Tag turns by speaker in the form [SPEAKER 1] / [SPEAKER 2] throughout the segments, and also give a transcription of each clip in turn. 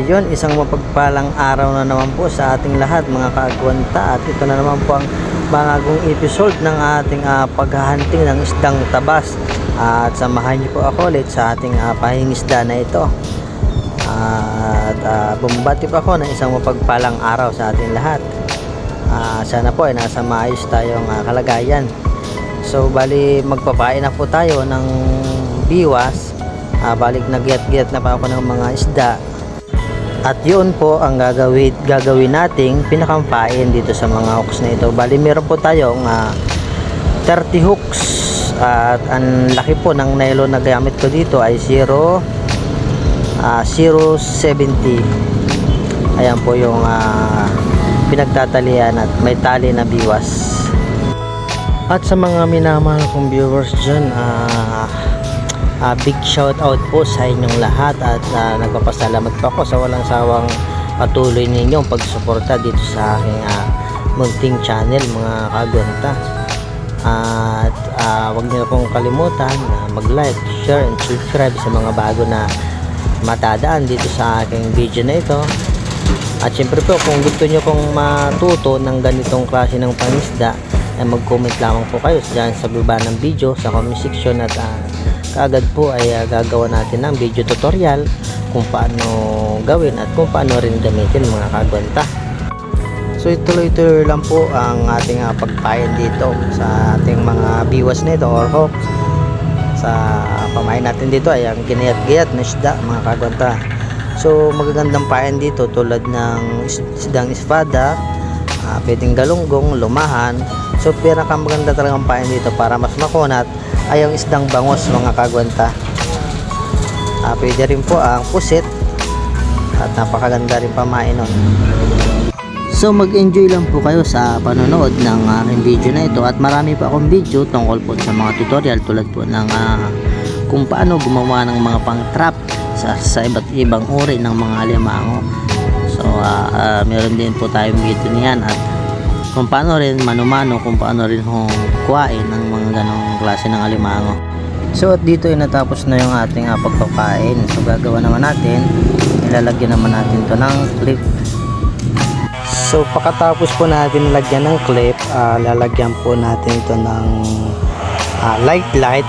[SPEAKER 1] ayun, isang mapagpalang araw na naman po sa ating lahat mga kaagwanta. At ito na naman po ang bagong episode ng ating ah, paghahunting ng isdang tabas. At samahan niyo po ako ulit sa ating uh, pahingisda na ito. At ah, bumabati po ako ng isang mapagpalang araw sa ating lahat. Ah, sana po ay nasa maayos tayong ah, kalagayan. So bali magpapain na po tayo ng biwas. Ah, balik nagyat-gyat na pa ako ng mga isda at yun po ang gagawin, gagawin nating pinakampain dito sa mga hooks na ito. Bali meron po tayong ah, 30 hooks. At ang laki po ng nylon na gamit ko dito ay 0 ah, 070 ayan po yung ah, pinagtatalian at may tali na biwas. At sa mga minamahal kong viewers dyan ah, ah, big shout out po sa inyong lahat at ah, nagpapasalamat po ako sa walang sawang patuloy ninyong pagsuporta dito sa aking ah, munting channel mga kagwanta at ah, huwag niyo pong kalimutan na mag-like, share, and subscribe sa mga bago na matadaan dito sa aking video na ito. At syempre po kung gusto nyo pong matuto ng ganitong klase ng pangisda ay mag-comment lamang po kayo dyan sa baba ng video sa comment section at ah, kaagad po ay ah, gagawa natin ng video tutorial kung paano gawin at kung paano rin gamitin mga kagwanta so ituloy-tuloy lang po ang ating ah, pagpayan dito sa ating mga biwas nito or hook sa pamain natin dito ay ang ginayat-gayat na isda mga kagwanta So magagandang payan dito tulad ng is- isdang espada, ah, pwedeng galunggong, lumahan. So pinakamaganda talagang payan dito para mas makunat ay ang isdang bangos mga kagwanta. Ah, pwede rin po ang pusit at napakaganda rin pamain nun. So mag-enjoy lang po kayo sa panonood ng aking video na ito at marami pa akong video tungkol po sa mga tutorial tulad po ng ah, kung paano gumawa ng mga pang trap sa, sa iba't ibang uri ng mga alimango. So ah, ah, meron din po tayong video niyan at kung paano rin manumano kung paano rin hong kuhain ng mga ganong klase ng alimango. So at dito ay natapos na yung ating uh, pagpakain. So gagawa naman natin, ilalagyan naman natin to ng clip So pagkatapos po natin lagyan ng clip, ah, lalagyan po natin ito ng ah, light light.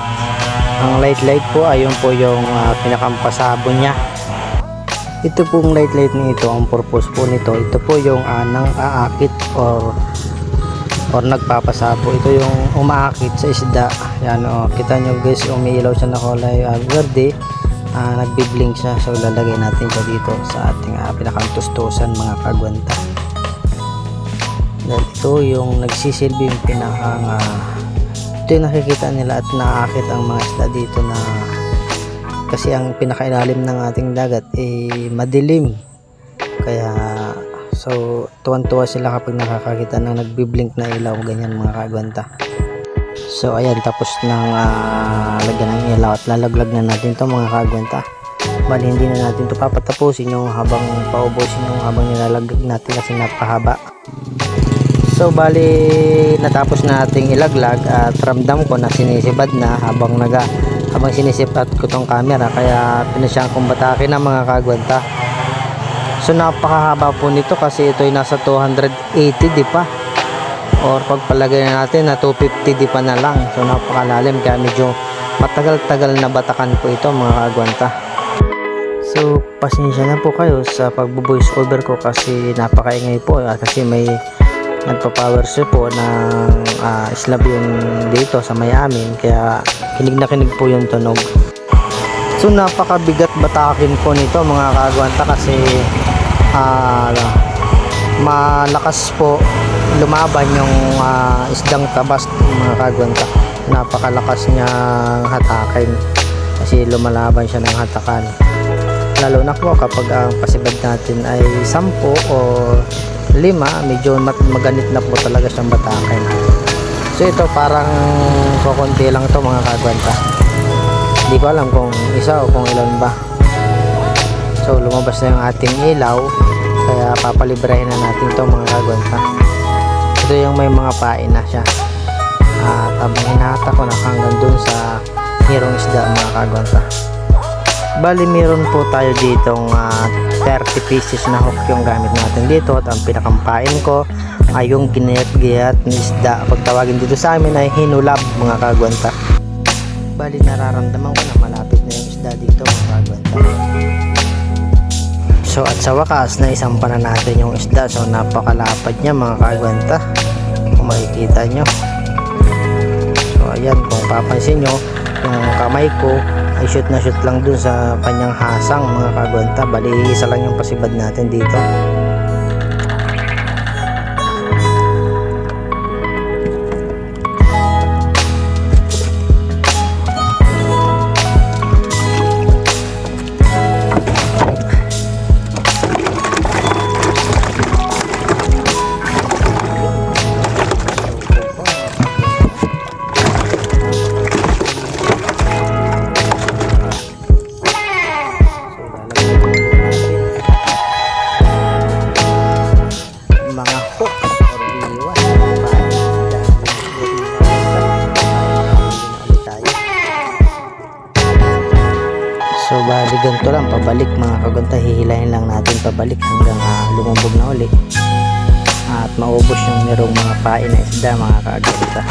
[SPEAKER 1] Ang light light po ay yun po yung ah, pinakampasabo niya. Ito pong light light nito, ang purpose po nito, ito po yung ah, nang aakit or or nagpapasabo. Ito yung umaakit sa isda. Yan o, kita nyo guys, umiilaw siya na kulay ah, verde. Ah, nagbiblink siya. So lalagay natin siya dito sa ating ah, pinakantustusan mga kagwanta. Dahil ito yung nagsisilbi yung pinakang ah, ito yung nakikita nila at naakit ang mga isda dito na kasi ang pinakailalim ng ating dagat eh madilim. Kaya so tuwan-tuwa sila kapag nakakakita ng nagbiblink na ilaw ganyan mga kagwanta. So ayan tapos ng ah, lagyan ng ilaw at lalaglag na natin to mga kagwanta. Bali hindi na natin to papatapusin yung habang paubusin yung habang nilalaglag natin kasi napahaba. So bali natapos na nating ilaglag at ramdam ko na sinisibad na habang naga habang sinisipat ko tong camera kaya pinasyang kong batake ng mga kagwanta. So napakahaba po nito kasi ito ay nasa 280 di pa. Or pagpalagay na natin na 250 di pa na lang. So napakalalim kaya medyo matagal-tagal na batakan po ito mga kagwanta. So pasensya na po kayo sa pagbo-voice over ko kasi napakaingay po kasi may nagpa-power strip po ng ah, slab yung dito sa may amin kaya kinig na kinig po yung tunog. So napakabigat batakin po nito mga kagwanta kasi ah, malakas po lumaban yung ah, isdang tabas mga kagwanta. Napakalakas niyang hatakin kasi lumalaban siya ng hatakan. Lalo na po kapag ang pasibad natin ay 10 o 5 medyo maganit na po talaga siyang batakin so ito parang kukunti lang to mga kagwanta. Hindi ko alam kung isa o kung ilan ba. So lumabas na yung ating ilaw kaya papalibrahin na natin to mga kagwanta. Ito yung may mga pain na siya. At habang hinahata ko na hanggang dun sa hirong isda mga kagwanta Bali meron po tayo ditong ah, 30 pieces na hook yung gamit natin dito at ang pinakampain ko ay yung ginayat-gayat na isda. Pag tawagin dito sa amin ay hinulab mga kagwanta. Bali nararamdaman ko na malapit na yung isda dito mga kagwanta. So at sa wakas na isang na natin yung isda. So napakalapad niya mga kagwanta. Kung makikita nyo. So ayan kung papansin nyo yung kamay ko ay shoot na shoot lang dun sa kanyang hasang mga kagwanta. Bali isa lang yung pasibad natin dito. Pabalik mga kaganta hihilahin lang natin pabalik hanggang uh, lumubog na uli. At maubos yung merong mga pain na isda mga kaganta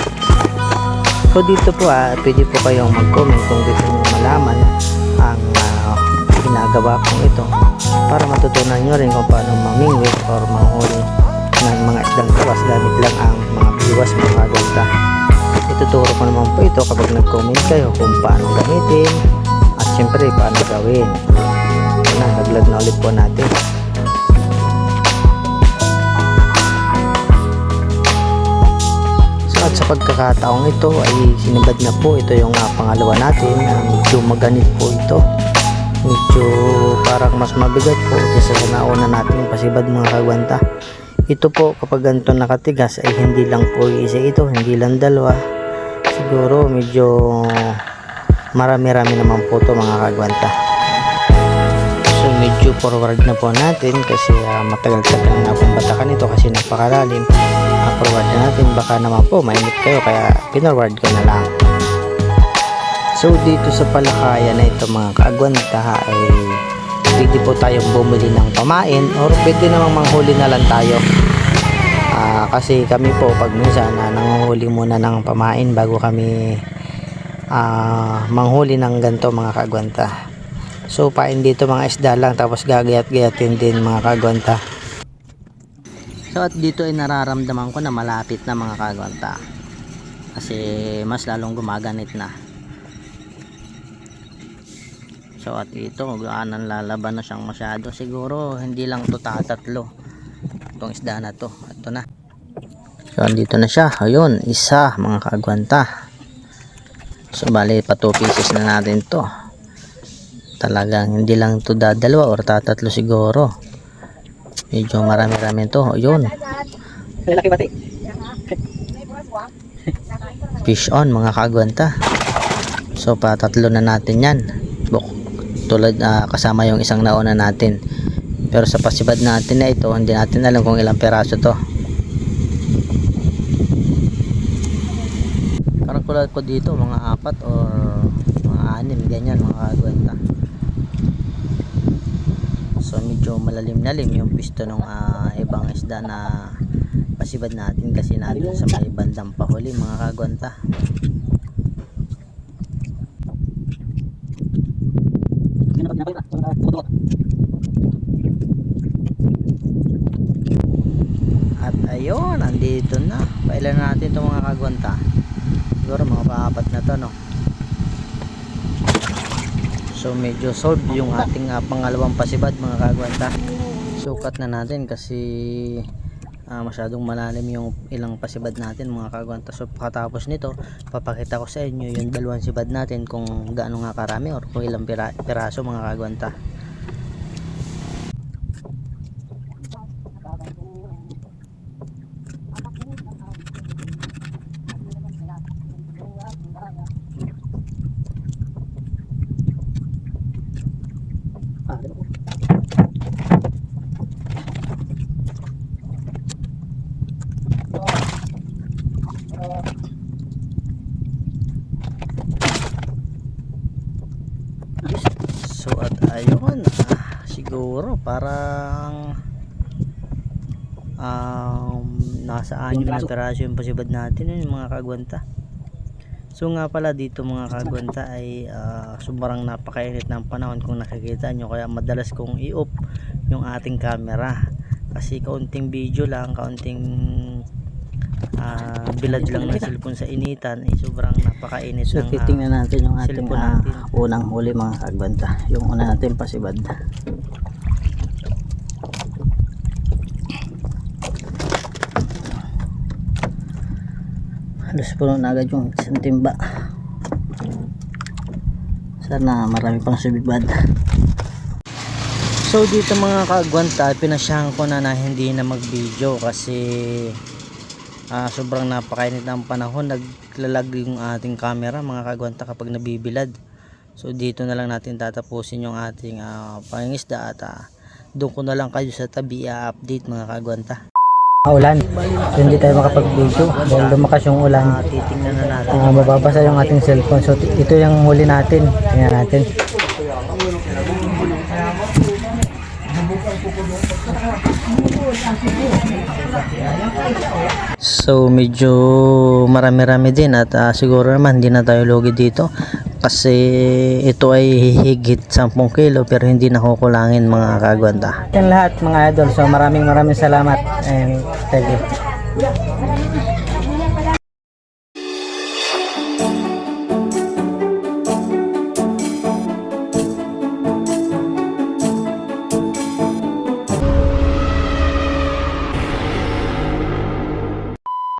[SPEAKER 1] so dito po ah, pwede po kayong mag-comment kung gusto nyo malaman ang ah, ginagawa kong ito para matutunan nyo rin kung paano mamingwit or manghuli ng mga isdang tawas gamit lang ang mga biwas mga kaganta ituturo ko naman po ito kapag nag-comment kayo kung paano gamitin at syempre paano gawin na naglag na ulit po natin. So at sa pagkakataong ito ay sinibad na po ito yung uh, pangalawa natin uh, medyo maganit po ito. Medyo parang mas mabigat po kaysa sa nauna natin pasibad mga kagwanta. Ito po kapag ganito nakatigas ay hindi lang po isa ito hindi lang dalawa. Siguro medyo marami-rami naman po to mga kagwanta medyo forward na po natin kasi uh, matagal-tagal na pong batakan ito kasi napakalalim. Uh, forward na natin. Baka naman po mainit kayo kaya pinorward ko na lang. So dito sa palakayan na ito mga kagwanta ay pwede po tayong bumili ng pamain or pwede namang manghuli na lang tayo. Ah, kasi kami po pag minsan uh, nanguhuli muna ng pamain bago kami ah, manghuli ng ganto mga kagwanta so pain dito mga isda lang tapos gagayat-gayatin din mga kagwanta so at dito ay nararamdaman ko na malapit na mga kagwanta kasi mas lalong gumaganit na So at ito, gaanan lalaban na siyang masyado. Siguro hindi lang to tatatlo. Itong isda na to. Ito na. So andito na siya. Ayun, isa mga kaagwanta. So bali pa 2 pieces na natin to. Talagang hindi lang to dadalawa or tatatlo siguro. Medyo marami-rami to. Ayun.
[SPEAKER 2] Laki bati.
[SPEAKER 1] Fish on mga kaagwanta. So patatlo na natin yan. Buk tulad ah, kasama yung isang nauna natin. Pero sa pasibad natin na ito, hindi natin alam kung ilang peraso to. Kalkulad ko dito mga apat or mga anim ganyan mga kagwenta. So medyo malalim-lalim yung pisto ng ah, ibang isda na pasibad natin kasi natin sa may bandang pahuli mga kagwanta. At ayun, andito na. Pailan natin itong mga kagwanta. Siguro mga paapat na to, no? So medyo solved yung ating ah, pangalawang pasibad mga kagwanta. Sukat na natin kasi ah, masyadong malalim yung ilang pasibad natin mga kagwanta. So pagkatapos nito, papakita ko sa inyo yung dalawang sibad natin kung gaano nga karami or kung ilang pira- piraso mga kagwanta. So at parang um, nasa anyo na peraso yung pasibad natin yun mga kagwanta. So nga pala dito mga kagwanta ay ah, sobrang napakainit ng panahon kung nakikita nyo. Kaya madalas kong i-off yung ating camera. Kasi kaunting video lang kaunting ah, bilad lang ng cellphone sa initan ay sobrang napakainit
[SPEAKER 2] So
[SPEAKER 1] ng ah,
[SPEAKER 2] titingnan natin yung ating ah,
[SPEAKER 1] natin.
[SPEAKER 2] unang huli mga kagbanta. Yung una natin pasibad. Halos puno na agad yung isang timba. Sana marami pang subibad.
[SPEAKER 1] So dito mga kaagwanta, pinasyahan ko na na hindi na mag-video kasi ah, sobrang napakainit ng panahon. Naglalag yung ating camera mga kaagwanta kapag nabibilad. So dito na lang natin tatapusin yung ating uh, pangingisda at ah, doon ko na lang kayo sa tabi i-update mga kaagwanta.
[SPEAKER 2] Ulan. So, hindi tayo makapag-video dahil lumakas yung ulan.
[SPEAKER 1] Titingnan na natin.
[SPEAKER 2] Mababasa yung ating cellphone. So, ito yung huli natin. Tingnan natin.
[SPEAKER 1] So medyo marami-rami din at ah, siguro naman hindi na tayo lugi dito kasi ito ay higit 10 kilo pero hindi nakukulangin mga kagwanta.
[SPEAKER 2] Yan lahat mga idol. So maraming maraming salamat and thank you.